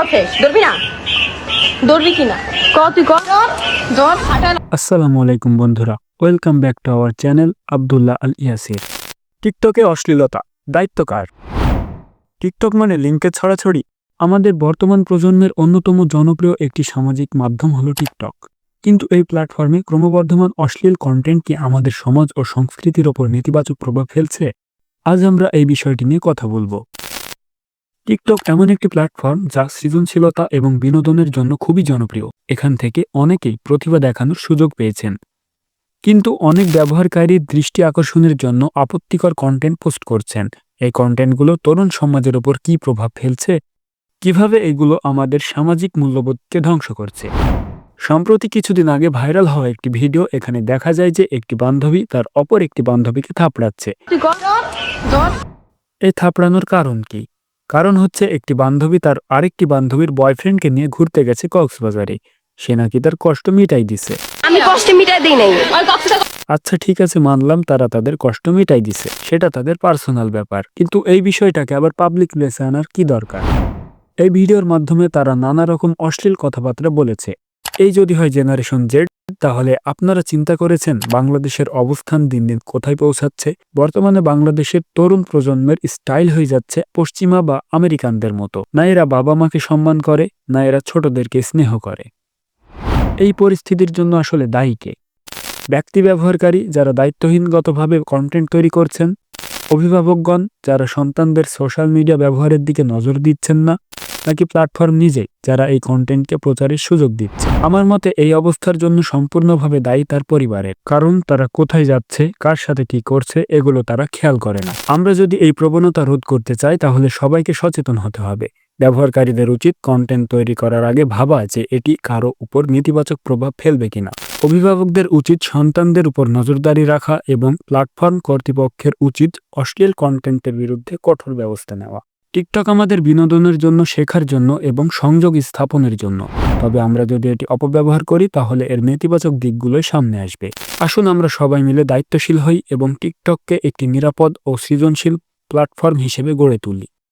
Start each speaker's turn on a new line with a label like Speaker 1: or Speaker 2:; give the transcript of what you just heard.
Speaker 1: সব
Speaker 2: বন্ধুরা। Welcome back to our channel Abdullah Al Yasir. টিকটকে অশ্লীলতা, দায়িত্ব কার? টিকটক মানে লিঙ্কের ছড়াছড়ি। আমাদের বর্তমান প্রজন্মের অন্যতম জনপ্রিয় একটি সামাজিক মাধ্যম হলো টিকটক। কিন্তু এই প্ল্যাটফর্মে ক্রমবর্ধমান অশ্লীল কন্টেন্ট কি আমাদের সমাজ ও সংস্কৃতির ওপর নেতিবাচক প্রভাব ফেলছে? আজ আমরা এই বিষয়টি নিয়ে কথা বলব। টিকটক এমন একটি প্ল্যাটফর্ম যা সৃজনশীলতা এবং বিনোদনের জন্য খুবই জনপ্রিয়। এখান থেকে অনেকেই প্রতিভা দেখানোর সুযোগ পেয়েছেন। কিন্তু অনেক ব্যবহারকারীর দৃষ্টি আকর্ষণের জন্য আপত্তিকর কন্টেন্ট পোস্ট করছেন। এই কন্টেন্টগুলো তরুণ সমাজের ওপর কী প্রভাব ফেলছে? কীভাবে এগুলো আমাদের সামাজিক মূল্যবোধকে ধ্বংস করছে? সম্প্রতি কিছুদিন আগে ভাইরাল হওয়া একটি ভিডিও এখানে দেখা যায় যে একটি বান্ধবী তার অপর একটি বান্ধবীকে থাপড়াচ্ছে। এই থাপড়ানোর কারণ কি? কারণ হচ্ছে একটি বান্ধবী তার আরেকটি বান্ধবীর বয়ফ্রেন্ডকে নিয়ে ঘুরতে গেছে কক্সবাজারে। সে নাকি তার কষ্ট মিটাই দিছে।
Speaker 1: আমি কষ্ট মিটাই দিই নাই।
Speaker 2: আচ্ছা ঠিক আছে মানলাম তারা তাদের কষ্ট মিটাই দিছে। সেটা তাদের পার্সোনাল ব্যাপার। কিন্তু এই বিষয়টাকে আবার পাবলিক প্লেসে আনার কি দরকার? এই ভিডিওর মাধ্যমে তারা নানা রকম অশ্লীল কথাবার্তা বলেছে। এই যদি হয় জেনারেশন জেড তাহলে আপনারা চিন্তা করেছেন বাংলাদেশের অবস্থান দিন দিন কোথায় পৌঁছাচ্ছে? বর্তমানে বাংলাদেশের তরুণ প্রজন্মের স্টাইল হয়ে যাচ্ছে পশ্চিমা বা আমেরিকানদের মতো। না এরা বাবা মাকে সম্মান করে, না এরা ছোটদেরকে স্নেহ করে। এই পরিস্থিতির জন্য আসলে দায়ী কে? ব্যক্তি ব্যবহারকারী যারা দায়িত্বহীনগতভাবে কন্টেন্ট তৈরি করছেন, অভিভাবকগণ যারা সন্তানদের সোশ্যাল মিডিয়া ব্যবহারের দিকে নজর দিচ্ছেন না নাকি প্ল্যাটফর্ম নিজেই যারা এই কন্টেন্টকে প্রচারের সুযোগ দিচ্ছে? আমার মতে এই অবস্থার জন্য সম্পূর্ণভাবে দায়ী তার পরিবারের। কারণ তারা কোথায় যাচ্ছে, কার সাথে কি করছে, এগুলো তারা খেয়াল করে না। আমরা যদি এই প্রবণতা রোধ করতে চাই, তাহলে সবাইকে সচেতন হতে হবে। ব্যবহারকারীদের উচিত কন্টেন্ট তৈরি করার আগে ভাবা যে এটি কারও উপর নেতিবাচক প্রভাব ফেলবে কিনা। অভিভাবকদের উচিত সন্তানদের উপর নজরদারি রাখা এবং প্ল্যাটফর্ম কর্তৃপক্ষের উচিত অশ্লীল কন্টেন্টের বিরুদ্ধে কঠোর ব্যবস্থা নেওয়া। টিকটক আমাদের বিনোদনের জন্য শেখার জন্য এবং সংযোগ স্থাপনের জন্য। তবে আমরা যদি এটি অপব্যবহার করি, তাহলে এর নেতিবাচক দিকগুলোই সামনে আসবে। আসুন আমরা সবাই মিলে দায়িত্বশীল হই এবং টিকটককে একটি নিরাপদ ও সৃজনশীল প্ল্যাটফর্ম হিসেবে গড়ে তুলি।